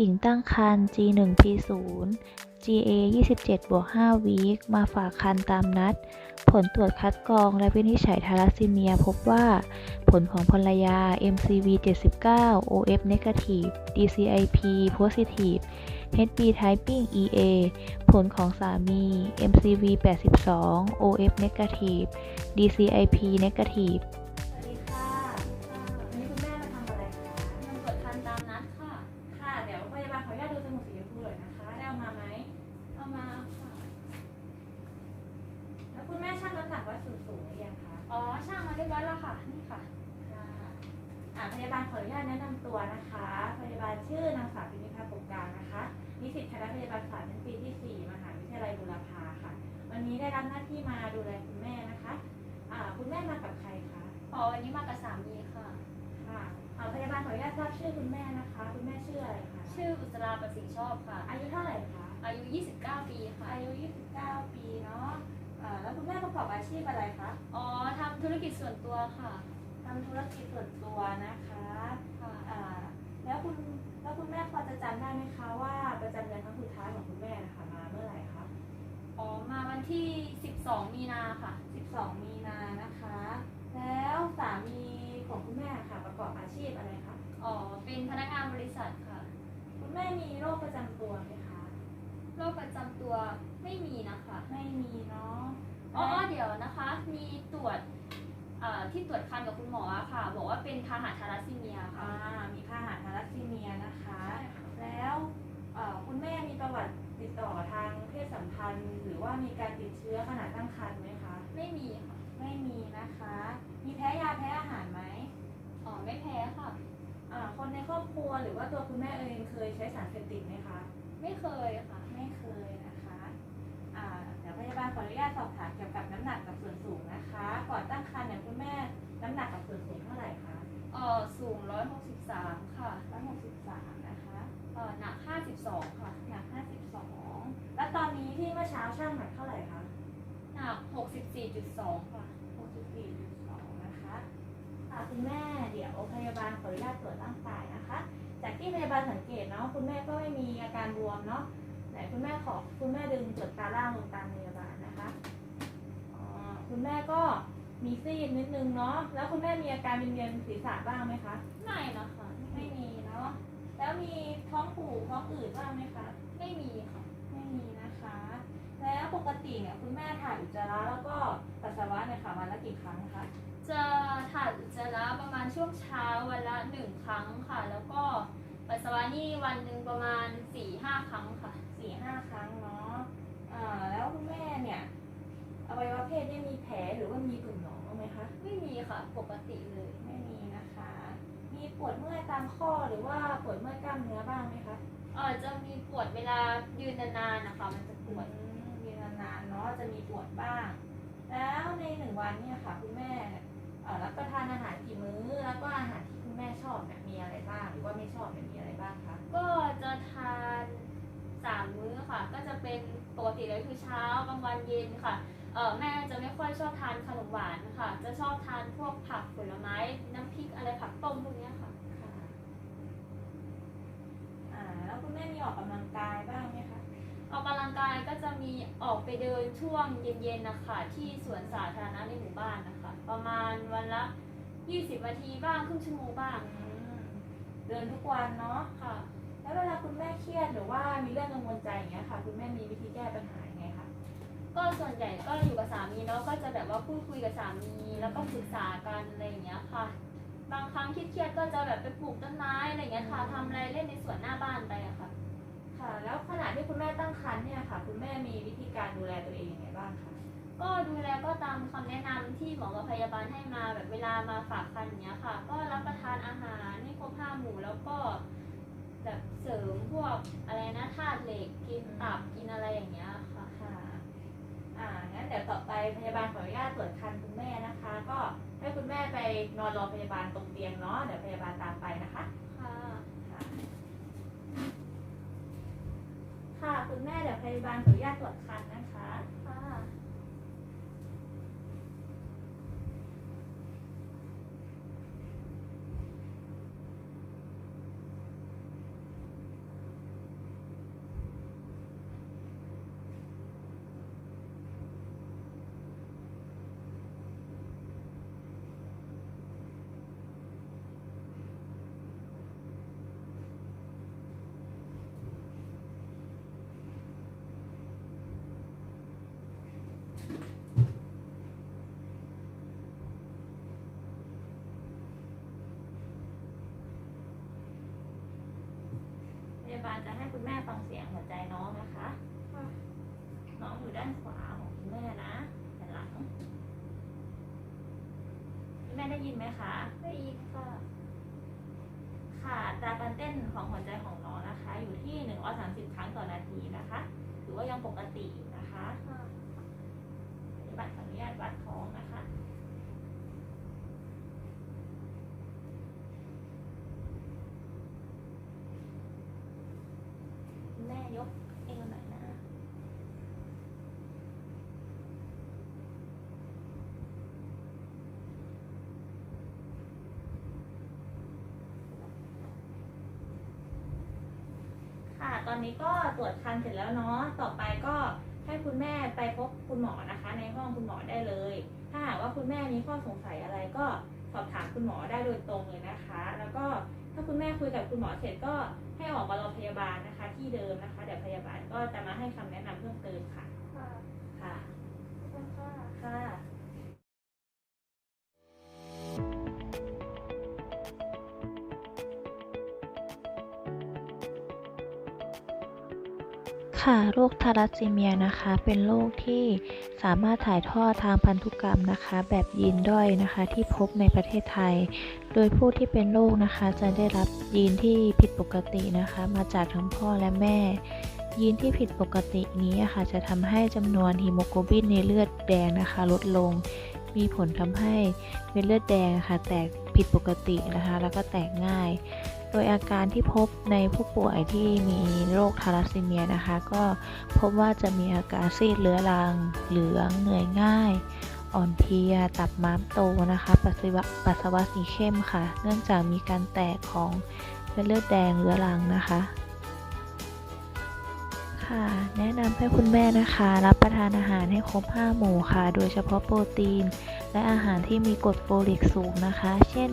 หญิงตั้งครรภ์ G1 P0 GA 27บวก5วีคมาฝากครรภ์ตามนัด ผลตรวจคัดกรองและวินิจฉัยทาลัสซีเมียพบว่า ผลของภรรยา MCV 79 OF negative DCIP positive HB typing EA ผลของสามี MCV 82 OF negative DCIP negative ดูจมูกสีชมพูหน่อยนะคะ ได้เอามาไหมเอามาค่ะแล้วคุณแม่ชั่งน้ำหนักว่าสูงสูงหรือยังคะอ๋อช่างมาเรียบร้อยแล้วค่ะ นี่ค่ะค่ะอ่าพยาบาลขออนุญาตแนะนำตัวนะคะ พยาบาลชื่อนางสาวพินิภาปกกลางนะคะ นิสิตคณะพยาบาลศาสตร์ชั้นปีที่ 4 มหาวิทยาลัยบุรพาค่ะ วันนี้ได้รับหน้าที่มาดูแลคุณแม่นะคะ อ่า คุณแม่มากับใครคะ อ๋อ วันนี้มากับสามีค่ะค่ะอ่าพยาบาล ขออนุญาตทราบชื่อคุณแม่นะคะ คุณแม่ชื่ออะไรคะชื่ออุตราประสิทธิ์ชอบค่ะ อายุเท่าไหร่คะ อายุ 29 ปีค่ะ อายุ 29 ปีเนาะอ่าแล้วคุณแม่ประกอบอาชีพอะไรคะ อ๋อทำธุรกิจส่วนตัวค่ะ ทำธุรกิจส่วนตัวนะคะค่ะอ่าแล้วคุณแล้วคุณแม่พอจะจำได้ไหมคะว่าประจำเดือนครั้งสุดท้ายของคุณแม่นะคะมาเมื่อไหร่คะ อ๋อ มาวันที่ 12 มีนาค่ะ 12 มีนานะคะ แล้วสามีของคุณแม่ค่ะประกอบอาชีพอะไรคะ อ๋อ เป็นพนักงานบริษัทค่ะ คุณแม่มีโรคประจำตัวไหมคะ โรคประจำตัวไม่มีนะคะ ไม่มีเนาะอ๋อเดี๋ยวนะคะ มีตรวจเอ่อที่ตรวจคันกับคุณหมออะค่ะ บอกว่าเป็นพาหะทาลัสซีเมียอ่าค่ะมีพาหะทาลัสซีเมียนะคะใช่ค่ะแล้วเอ่อคุณแม่มีประวัติติดต่อทางเพศสัมพันธ์ หรือว่ามีการติดเชื้อขณะตั้งครรภ์ไหมคะ ไม่มีค่ะ ไม่มีนะคะ มีแพ้ยาแพ้อาหารไหม อ๋อ ไม่แพ้ค่ะอ่า คนในครอบครัวหรือว่าตัวคุณแม่เองเคยใช้สารเสพติดไหมคะ ไม่เคยค่ะ ไม่เคยนะคะอ่าเดี๋ยวพยาบาลขออนุญาตสอบถามเกี่ยวกับน้ำหนักกับส่วนสูงนะคะ ก่อนตั้งครรภ์เนี่ยคุณแม่น้ำหนักกับส่วนสูงเท่าไหร่คะเอ่อสูง 163 ค่ะ 163 นะคะเอ่อหนัก 52 ค่ะ หนัก 52 แล้วตอนนี้ที่เมื่อเช้าช่างหนักเท่าไหร่คะ หนัก 64.2 ค่ะ64.2นะคะ คุณแม่เดี๋ยวพยาบาลขออนุญาตตรวจร่างกายนะคะ จากที่พยาบาลสังเกตเนาะคุณแม่ก็ไม่มีอาการบวมเนาะไหนคุณแม่ขอคุณแม่ดึงเปลือกตาล่างลงตามพยาบาลนะคะอ๋อคุณแม่ก็มีซีดนิดนึงเนาะแล้วคุณแม่มีอาการวิงเวียนศีรษะบ้างไหมคะไม่นะคะไม่มีเนาะแล้วมีท้องผูกท้องอืดบ้างไหมคะ ไม่มีค่ะ ไม่มีนะคะ แล้วปก ติเนี่ยคุณแม่ถ่ายอุจจาระแล้วก็ปัสสาวะเนี่ยค่ะวันละกี่ครั้งคะจะถ่ายอุจจาระประมาณช่วงเช้าวันละ1ครั้งค่ะ แล้วก็ปัสสาวะนี่วันหนึ่งประมาณ4-5ครั้งค่ะสี่ห้าครั้งเนาะอ่าแล้วคุณแม่เนี่ยอวัยวะเพศเนี่ยมีแผลหรือว่ามีตุ่มหนองบ้างไหมคะไม่มีค่ะปกติเลยไม่มีนะคะ มีปวดเมื่อยตามข้อหรือว่าปวดเมื่อยกล้ามเนื้อบ้างไหมคะเออจะมีปวดเวลายืนนานๆนะคะ มันจะปปววดดมี นานๆเนาะจะมีปวดบ้าง แล้วในหนึ่งวันเนี่ยค่ะคุณแม่เอ่อรับประทานอาหารกี่มื้อ แล้วก็อาหารที่คุณแม่ชอบเนี่ยมีอะไรบ้าง หรือว่าไม่ชอบเนี่ยมีอะไรบ้างคะ ก็จะทานสามมื้อค่ะ ก็จะเป็นปกติเลยคือเช้ากลางวันเย็นค่ะเออแม่จะไม่ค่อยชอบทานขนมหวานค่ะ จะชอบทานพวกผักผลไม้น้ำพริกอะไรผักต้มพวกเนี้ยค่ะค่ะ อ่าแล้วคุณแม่มีออกกำลังกายบ้างไหมคะ ออกกำลังกายก็จะมีออกไปเดินช่วงเย็นๆนะคะที่สวนสาธารณะในหมู่บ้านนะคะ ประมาณวันละ 20นาทีบ้างครึ่งชั่วโมงบ้างอืมเดินทุกวันเนาะ ค่ะ แล้วเวลาคุณแม่เครียดหรือว่ามีเรื่องกังวลใจอย่างเงี้ยค่ะ คุณแม่มีวิธีแก้ปัญหายังไงคะ ก็ส่วนใหญ่ก็อยู่กับสามีเนาะก็จะแบบว่าพูดคุยกับสามีแล้วก็ปรึกษากันอะไรอย่างเงี้ยค่ะ บางครั้งเครียดๆก็จะแบบไปปลูกต้นไม้อะไรอย่างเงี้ยค่ะทำอะไรเล่นในสวนหน้าบ้านไปอะค่ะ ค่ะ แล้วขณะที่คุณแม่ตั้งครรภ์เนี่ยค่ะ คุณแม่มีวิธีการดูแลตัวเองยังไงบ้างคะ ก็ดูแลก็ตามคำแนะนำที่หมอกับพยาบาลให้มาแบบเวลามาฝากคันอย่างเงี้ยค่ะ ก็รับประทานอาหารให้ครบห้าหมู่แล้วก็แบบเสริมพวกอะไรนะธาตุเหล็กกินตับกินอะไรอย่างเงี้ยค่ะ ค่ะ อ่า งั้นเดี๋ยวต่อไปพยาบาลขออนุญาตตรวจคันคุณแม่นะคะ ก็ให้คุณแม่ไปนอนรอพยาบาลตรงเตียงเนาะ เดี๋ยวพยาบาลตามไปนะคะค่ะค่ะ คุณแม่เดี๋ยวพยาบาลขออนุญาตตรวจคันนะคะ ค่ะ ยาบาลจะให้คุณแม่ฟังเสียงหัวใจน้องนะคะค่ะน้องอยู่ด้านขวาของคุณแม่นะด้านหลังคุณแม่ได้ยินไหมคะ ได้ยินค่ะ ค่ะอัตราการเต้นของหัวใจของน้องนะคะ อยู่ที่130ครั้งต่อนาทีนะคะ ถือว่ายังปกติอยู่นะคะค่ะปฏิบัติขออนุญาตวัดท้องนะคะ คุณแม่ ยกเอวหน่อยนะค่ะตอนนี้ก็ตรวจคันเสร็จแล้วเนาะต่อไปก็ให้คุณแม่ไปพบคุณหมอนะคะ ในห้องคุณหมอได้เลย ถ้าหากว่าคุณแม่มีข้อสงสัยอะไรก็สอบถามคุณหมอได้โดยตรงเลยนะคะ แล้วก็ ถ้าคุณแม่คุยกับคุณหมอเสร็จก็ให้ออกมารอพยาบาลนะคะ ที่เดิมนะคะ เดี๋ยวพยาบาลก็จะมาให้คำแนะนำเพิ่มเติมค่ะ ค่ะ ค่ะ ค่ะโรคทาลัสซีเมียนะคะ เป็นโรคที่สามารถถ่ายทอดทางพันธุกรรมนะคะ แบบยีนด้อยนะคะ ที่พบในประเทศไทย โดยผู้ที่เป็นโรคนะคะ จะได้รับยีนที่ผิดปกตินะคะ มาจากทั้งพ่อและแม่ ยีนที่ผิดปกตินี้ะค่ะจะทำให้จำนวนฮีโมโกลบินในเลือดแดงนะคะ ลดลง มีผลทำให้เม็ดเลือดแดงนะคะแตกผิดปกตินะคะ แล้วก็แตกง่าย โดยอาการที่พบในผู้ป่วยที่มีโรคทาลัสซีเมียนะคะ ก็พบว่าจะมีอาการซีดเรื้อรัง เหลือง เหนื่อยง่าย อ่อนเพลีย ตับม้ามโตนะคะ ปัสสาวะปัสสาวะสีเข้มค่ะ เนื่องจากมีการแตกของเม็ดเลือดแดงเรื้อรังนะคะ ค่ะ แนะนำให้คุณแม่นะคะ รับประทานอาหารให้ครบ5หมู่ค่ะ โดยเฉพาะโปรตีน และอาหารที่มีกรดโฟลิกสูงนะคะ เช่น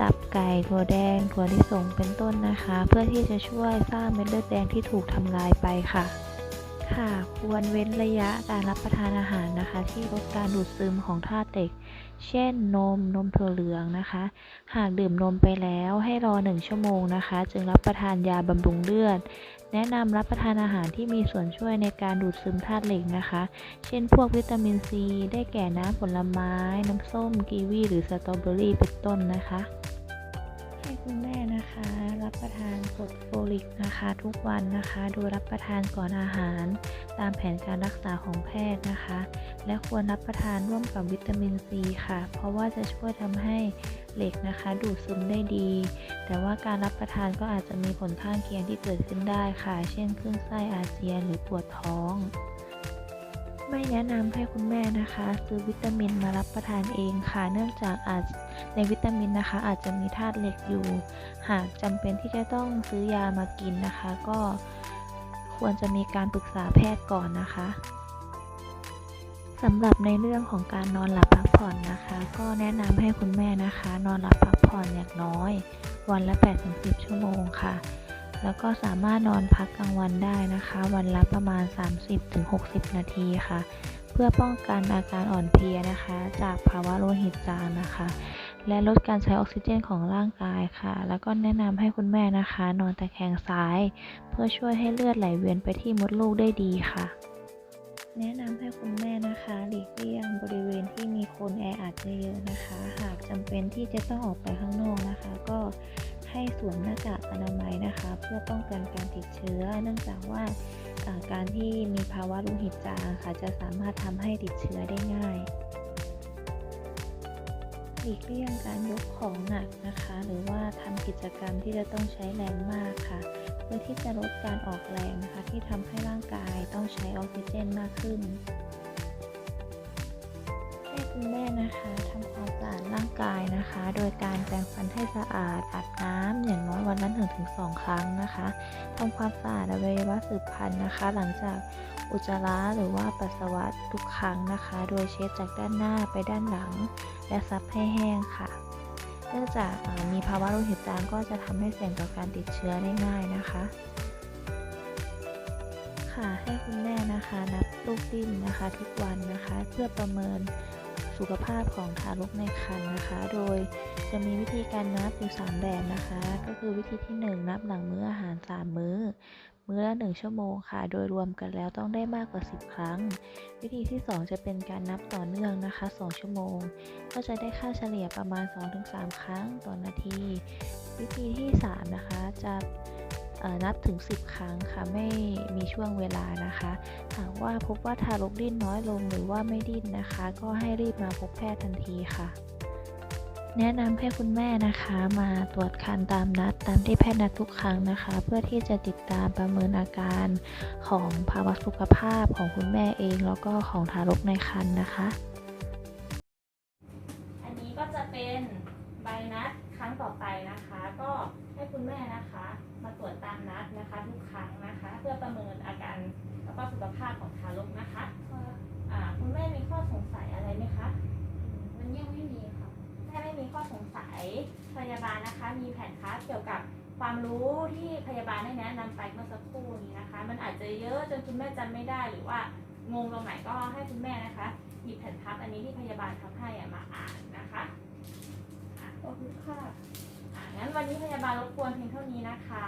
ตับไก่ถั่วแดงถั่วลิสงเป็นต้นนะคะ เพื่อที่จะช่วยสร้างเม็ดเลือดแดงที่ถูกทำลายไปค่ะ ค่ะ ควรเว้นระยะการรับประทานอาหารนะคะ ที่ลดการดูดซึมของธาตุเหล็ก เช่นนมนมถั่วเหลืองนะคะ หากดื่มนมไปแล้วให้รอ 1 ชั่วโมงนะคะ จึงรับประทานยาบำรุงเลือด แนะนำรับประทานอาหารที่มีส่วนช่วยในการดูดซึมธาตุเหล็กนะคะ เช่นพวกวิตามินซี ได้แก่น้ำผลไม้ น้ำส้มกีวีหรือสตรอเบอรี่เป็นต้นนะคะ ให้คุณแม่ นะคะ รับประทานกรดโฟลิกนะคะ ทุกวันนะคะ โดยรับประทานก่อนอาหาร ตามแผนการรักษาของแพทย์นะคะ และควรรับประทานร่วมกับวิตามินซีค่ะ เพราะว่าจะช่วยทำให้เหล็กนะคะ ดูดซึมได้ดี แต่ว่าการรับประทานก็อาจจะมีผลข้างเคียงที่เกิดขึ้นได้ค่ะ เช่นคลื่นไส้อาเจียนหรือปวดท้อง ไม่แนะนำให้คุณแม่นะคะ ซื้อวิตามินมารับประทานเองค่ะ เนื่องจากอาจในวิตามินนะคะ อาจจะมีธาตุเหล็กอยู่ หากจำเป็นที่จะต้องซื้อยามากินนะคะ ก็ควรจะมีการปรึกษาแพทย์ก่อนนะคะสำหรับในเรื่องของการนอนหลับพักผ่อนนะคะ ก็แนะนำให้คุณแม่นะคะ นอนหลับพักผ่อนอย่างน้อย วันละ 8-10 ชั่วโมงค่ะ แล้วก็สามารถนอนพักกลางวันได้นะคะ วันละประมาณ 30-60 นาทีค่ะ เพื่อป้องกันอาการอ่อนเพลียนะคะ จากภาวะโลหิตจางนะคะ และลดการใช้ออกซิเจนของร่างกายค่ะ แล้วก็แนะนำให้คุณแม่นะคะ นอนตะแคงซ้าย เพื่อช่วยให้เลือดไหลเวียนไปที่มดลูกได้ดีค่ะแนะนำให้คุณแม่นะคะหลีกเลี่ยงบริเวณที่มีคนแออัดเยอะๆนะคะ หากจำเป็นที่จะต้องออกไปข้างนอกนะคะ ก็ ให้สวมหน้ากากอนามัยนะคะ เพื่อป้องกันการติดเชื้อ เนื่องจากว่าการที่มีภาวะโลหิตจางค่ะ จะสามารถทำให้ติดเชื้อได้ง่ายหลีกเลี่ยงการยกของหนักนะคะ หรือว่าทำกิจกรรมที่จะต้องใช้แรงมากค่ะ เพื่อที่จะลดการออกแรงนะคะ ที่ทำให้ร่างกายต้องใช้ออกซิเจนมากขึ้น คุณแม่นะคะทำความสะอาดร่างกายนะคะ โดยการแปรงฟันให้สะอาดอาบน้ำอย่างน้อยวันละ1-2 ครั้งนะคะทำความสะอาดอวัยวะสืบพันธุ์นะคะ หลังจากอุจจาระหรือว่าปัสสาวะทุกครั้งนะคะ โดยเช็ดจากด้านหน้าไปด้านหลัง และซับให้แห้งค่ะเนื่องจากมีภาวะโลหิตจางก็จะทำให้เสี่ยงต่อการติดเชื้อได้ง่ายนะคะ ค่ะให้คุณแม่นะคะนับลูกดิ้นนะคะทุกวันนะคะ เพื่อประเมิน สุขภาพของทารกในครรภ์นะคะ โดยจะมีวิธีการนับอยู่ 3 แบบนะคะ ก็คือวิธีที่ 1 นับหลังมื้ออาหาร 3 มื้อ มื้อละ 1 ชั่วโมงค่ะ โดยรวมกันแล้วต้องได้มากกว่า 10 ครั้ง วิธีที่ 2 จะเป็นการนับต่อเนื่องนะคะ 2 ชั่วโมง ก็จะได้ค่าเฉลี่ยประมาณ 2-3 ครั้งต่อนาที วิธีที่ 3 นะคะจะ นับถึง 10 ครั้งค่ะไม่มีช่วงเวลานะคะหากว่าพบว่าทารกดิ้นน้อยลงหรือว่าไม่ดิ้นนะคะ ก็ให้รีบมาพบแพทย์ทันทีค่ะ แนะนำให้คุณแม่นะคะมาตรวจคันตามนัดตามที่แพทย์นัดทุกครั้งนะคะ เพื่อที่จะติดตามประเมินอาการของภาวะสุขภาพของคุณแม่เอง แล้วก็ของทารกในครรภ์นะคะ อันนี้ก็จะเป็นใบนัดครั้งต่อไปนะคะ ก็ให้คุณแม่นะคะ มาตรวจตามนัดนะคะ ทุกครั้งนะคะ เพื่อประเมินอาการแล้วก็สุขภาพของทารกนะคะ อ่าคุณแม่มีข้อสงสัยอะไรไหมคะ มันยังไม่มีค่ะ แม่ไม่มีข้อสงสั ยพยาบาลนะคะ มีแผนคัสเกี่ยวกับความรู้ที่พยาบาลได้แนะนำไปเมื่อสักครู่นี้นะคะ มันอาจจะเยอะจนคุณแม่จำไม่ได้หรือว่างงตรงไหนก็ให้คุณแม่นะคะหยิบแผ่นพับอันนี้ที่พยาบาลทำให้อะมาอ่านนะคะอะขอบคุณค่ะอะงั้นวันนี้พยาบาลรบกวนเพียงเท่านี้นะคะ